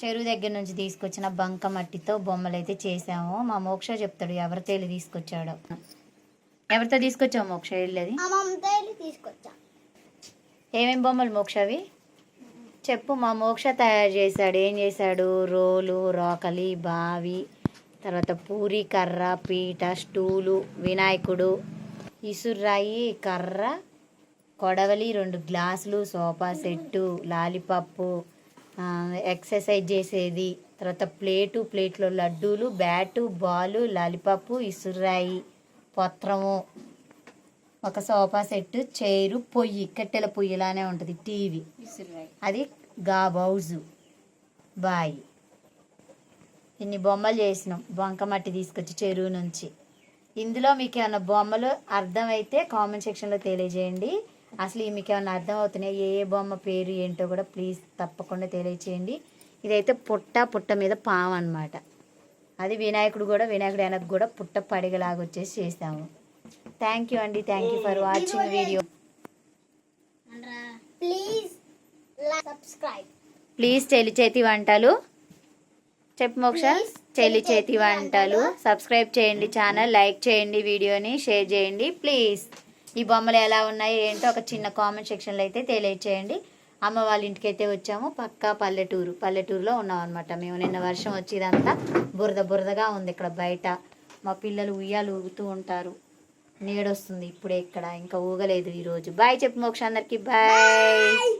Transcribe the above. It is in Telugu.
చెరువు దగ్గర నుంచి తీసుకొచ్చిన బంక మట్టితో బొమ్మలు అయితే చేసాము మా మోక్ష చెప్తాడు ఎవరితో వెళ్ళి తీసుకొచ్చాడో. ఎవరితో తీసుకొచ్చావు మోక్ష వెళ్ళేది తీసుకొచ్చా. ఏమేం బొమ్మలు మోక్ష అవి? చెప్పు మా మోక్ష తయారు చేశాడు. ఏం చేశాడు? రోలు రోకలి బావి తర్వాత పూరి కర్ర పీట స్టూలు వినాయకుడు ఇసురాయి కర్ర కొడవలి రెండు గ్లాసులు సోఫా సెట్టు లాలిపప్పు ఎక్సర్సైజ్ చేసేది. తర్వాత ప్లేటు ప్లేట్లో లడ్డూలు బ్యాటు బాలు లాలిపప్పు ఇసురాయి పత్రము ఒక సోఫా సెట్ చైరు పొయ్యి కట్టెల పొయ్యిలానే ఉంటుంది టీవీ. అది గా బౌజు బాయి. ఇన్ని బొమ్మలు చేసినాం. బంకమట్టి తీసుకొచ్చి చెరువు నుంచి. ఇందులో మీకు ఏమైనా బొమ్మలు అర్థమైతే కామెంట్ సెక్షన్లో తెలియజేయండి. అసలు మీకు ఏమైనా అర్థం అవుతున్నాయి ఏ ఏ బొమ్మ పేరు ఏంటో కూడా ప్లీజ్ తప్పకుండా తెలియచేయండి. ఇదైతే పుట్ట పుట్ట మీద పాము అనమాట అది వినాయకుడు కూడా వినాయకుడు వెనక కూడా పుట్ట పడిగలాగా వచ్చేసి చేసాము థ్యాంక్ యూ అండి. Thank you for watching video please subscribe please చెల్లి చేతి వంటలు చెప్పు మోక్ష చెల్లి చేతి వంటలు సబ్స్క్రైబ్ చేయండి ఛానల్ లైక్ చేయండి వీడియోని షేర్ చేయండి. ప్లీజ్ ఈ బొమ్మలు ఎలా ఉన్నాయి ఏంటో ఒక చిన్న కామెంట్ సెక్షన్లో అయితే తెలియచేయండి. అమ్మ వాళ్ళ ఇంటికి అయితే వచ్చాము. పక్కా పల్లెటూరు. పల్లెటూరులో ఉన్నాం అనమాట మేము. నిన్న వర్షం వచ్చేదంతా బురద బురదగా ఉంది ఇక్కడ బయట. మా పిల్లలు ఉయ్యాలు ఊగుతూ ఉంటారు. నీడొస్తుంది ఇప్పుడే ఇక్కడ. ఇంకా ఊగలేదు ఈరోజు. బాయ్ చెప్పు మోక్ష అందరికీ. బాయ్